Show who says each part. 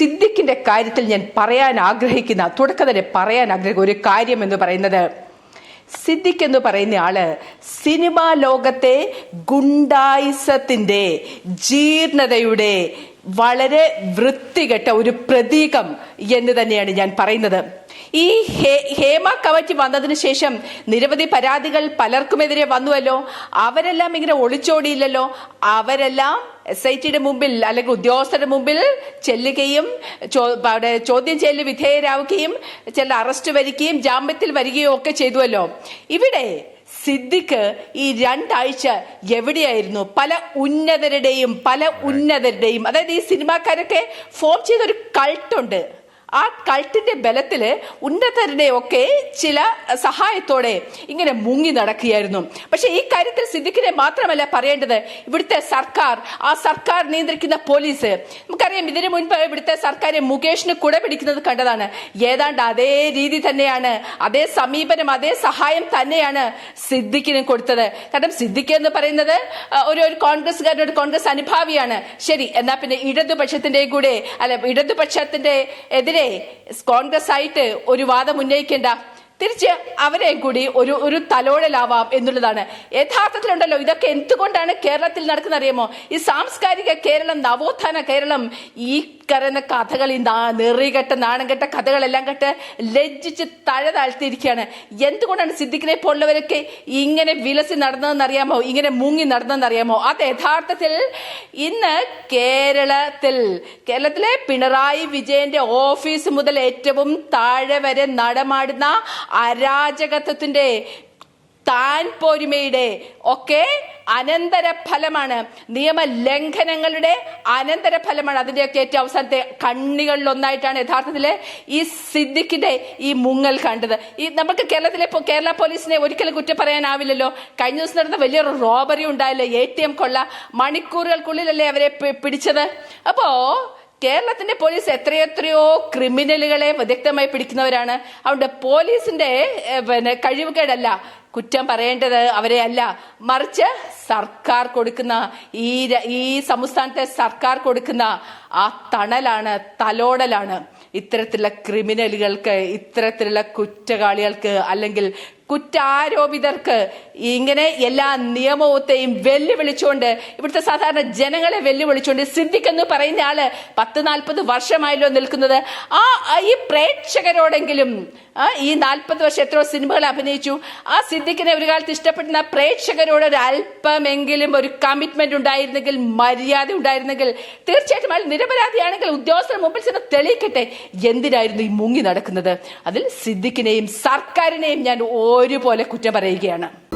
Speaker 1: സിദ്ദിഖിന്റെ കാര്യത്തിൽ ഞാൻ പറയാൻ ആഗ്രഹിക്കുന്ന തുടക്കത്തിൽ പറയാൻ ആഗ്രഹിക്കുന്ന ഒരു കാര്യം എന്ന് പറയുന്നത് സിദ്ദിഖ് എന്ന് പറയുന്ന ആൾ സിനിമാ ലോകത്തെ ഗുണ്ടായിസത്തിന്റെ ജീർണതയുടെ വളരെ വൃത്തികെട്ട ഒരു പ്രതീകം എന്ന് തന്നെയാണ് ഞാൻ പറയുന്നത്. ഈ ഹേ- ഹേമ കമ്മിറ്റി വന്നതിന് ശേഷം നിരവധി പരാതികൾ പലർക്കുമെതിരെ വന്നുവല്ലോ. അവരെല്ലാം ഇങ്ങനെ ഒളിച്ചോടിയില്ലല്ലോ. അവരെല്ലാം എസ് ഐ ടിയുടെ മുമ്പിൽ അല്ലെങ്കിൽ ഉദ്യോഗസ്ഥരുടെ മുമ്പിൽ ചെല്ലുകയും അവിടെ ചോദ്യം ചെയ്യലിന് വിധേയരാവുകയും ചില അറസ്റ്റ് വരികയും ജാമ്യത്തിൽ വരികയും ഒക്കെ ചെയ്തുവല്ലോ. ഇവിടെ സിദ്ദിഖ് ഈ രണ്ടാഴ്ച എവിടെയായിരുന്നു? പല ഉന്നതരുടെയും പല ഉന്നതരുടെയും അതായത് ഈ സിനിമാക്കാരൊക്കെ ഫോം ചെയ്ത ഒരു കൾട്ടുണ്ട് ആ കൾട്ടിന്റെ ബലത്തിൽ ഉന്നതരുടെ ഒക്കെ ചില സഹായത്തോടെ ഇങ്ങനെ മുങ്ങി നടക്കുകയായിരുന്നു. പക്ഷെ ഈ കാര്യത്തിൽ സിദ്ദിഖിനെ മാത്രമല്ല പറയേണ്ടത് ഇവിടുത്തെ സർക്കാർ ആ സർക്കാർ നിയന്ത്രിക്കുന്ന പോലീസ്. നമുക്കറിയാം ഇതിനു മുൻപ് ഇവിടുത്തെ സർക്കാർ മുകേഷിന് കുട പിടിക്കുന്നത് കണ്ടതാണ്. ഏതാണ്ട് അതേ രീതി തന്നെയാണ് അതേ സമീപനം അതേ സഹായം തന്നെയാണ് സിദ്ദിഖിന് കൊടുത്തത്. കാരണം സിദ്ദിഖ് എന്ന് പറയുന്നത് ഒരു ഒരു കോൺഗ്രസ്സുകാരുടെ കോൺഗ്രസ് അനുഭാവിയാണ്. ശരി എന്നാ പിന്നെ ഇടതുപക്ഷത്തിന്റെ കൂടെ അല്ല ഇടതുപക്ഷത്തിന്റെ എതിരെ കോൺഗ്രസ് ആയിട്ട് ഒരു വാദം ഉന്നയിക്കേണ്ട. തിരിച്ച് അവരെയും കൂടി ഒരു ഒരു തലോടലാവാം എന്നുള്ളതാണ്. യഥാർത്ഥത്തിലുണ്ടല്ലോ ഇതൊക്കെ എന്തുകൊണ്ടാണ് കേരളത്തിൽ നടക്കുന്ന അറിയാമോ ഈ സാംസ്കാരിക കേരളം നവോത്ഥാന കേരളം ഈ കരുന്ന കഥകൾ ഈ നെറികെട്ട നാണം കെട്ട കഥകളെല്ലാം കെട്ട് ലജ്ജിച്ച് തഴ താഴ്ത്തിയിരിക്കുകയാണ് എന്തുകൊണ്ടാണ് സിദ്ദിഖിനെ പോലുള്ളവരൊക്കെ ഇങ്ങനെ വിലസി നടന്നതെന്ന് അറിയാമോ ഇങ്ങനെ മുങ്ങി നടന്നതെന്ന് അറിയാമോ അത് യഥാർത്ഥത്തിൽ ഇന്ന് കേരളത്തിൽ കേരളത്തിലെ പിണറായി വിജയന്റെ ഓഫീസ് മുതൽ ഏറ്റവും താഴെ വരെ നടമാടുന്ന അരാജകത്വത്തിന്റെ താൻ പോരുമയുടെ ഒക്കെ അനന്തര ഫലമാണ് നിയമ ലംഘനങ്ങളുടെ അനന്തര ഫലമാണ് അതിന്റെയൊക്കെ ഏറ്റവും അവസാനത്തെ കണ്ണികളിൽ ഒന്നായിട്ടാണ് യഥാർത്ഥത്തിൽ ഈ സിദ്ദിഖിന്റെ ഈ മുങ്ങൽ കണ്ടത്. ഈ നമുക്ക് കേരളത്തിലെ കേരള പോലീസിനെ ഒരിക്കലും കുറ്റം പറയാനാവില്ലല്ലോ. കഴിഞ്ഞ ദിവസം നടന്ന വലിയൊരു റോബറി ഉണ്ടായില്ലേ. എ ടി എം കൊള്ള മണിക്കൂറുകൾക്കുള്ളിലല്ലേ അവരെ പിടിച്ചത്? അപ്പോ കേരളത്തിന്റെ പോലീസ് എത്രയെത്രയോ ക്രിമിനലുകളെ വിദഗ്ധമായി പിടിക്കുന്നവരാണ്. അതുകൊണ്ട് പോലീസിന്റെ പിന്നെ കഴിവുകേടല്ല. കുറ്റം പറയേണ്ടത് അവരെ അല്ല. മറിച്ച് സർക്കാർ കൊടുക്കുന്ന ഈ ഈ സംസ്ഥാനത്തെ സർക്കാർ കൊടുക്കുന്ന ആ തണലാണ് തലോടലാണ് ഇത്തരത്തിലുള്ള ക്രിമിനലുകൾക്ക് ഇത്തരത്തിലുള്ള കുറ്റവാളികൾക്ക് അല്ലെങ്കിൽ കുറ്റാരോപിതർക്ക് ഇങ്ങനെ എല്ലാ നിയമത്തെയും വെല്ലുവിളിച്ചുകൊണ്ട് ഇവിടുത്തെ സാധാരണ ജനങ്ങളെ വെല്ലുവിളിച്ചുകൊണ്ട് സിദ്ദിഖ് എന്ന് പറയുന്ന ആൾ പത്ത് നാൽപ്പത് വർഷമായല്ലോ നിൽക്കുന്നത്. ആ ഈ പ്രേക്ഷകരോടെങ്കിലും ഈ നാൽപ്പത് വർഷം എത്രയോ സിനിമകൾ അഭിനയിച്ചു. ആ സിദ്ദിഖിനെ ഒരു കാലത്ത് ഇഷ്ടപ്പെടുന്ന പ്രേക്ഷകരോട് ഒരു അല്പമെങ്കിലും ഒരു കമ്മിറ്റ്മെന്റ് ഉണ്ടായിരുന്നെങ്കിൽ മര്യാദ ഉണ്ടായിരുന്നെങ്കിൽ തീർച്ചയായിട്ടും അയാൾ നിരപരാധിയാണെങ്കിൽ ഉദ്യോഗസ്ഥരുടെ മുമ്പിൽ ചെന്ന് തെളിയിക്കട്ടെ. എന്തിനായിരുന്നു ഈ മുങ്ങി നടക്കുന്നത്? അതിൽ സിദ്ദിഖിനെയും സർക്കാരിനെയും ഞാൻ ഒരുപോലെ കുറ്റം പറയുകയാണ്.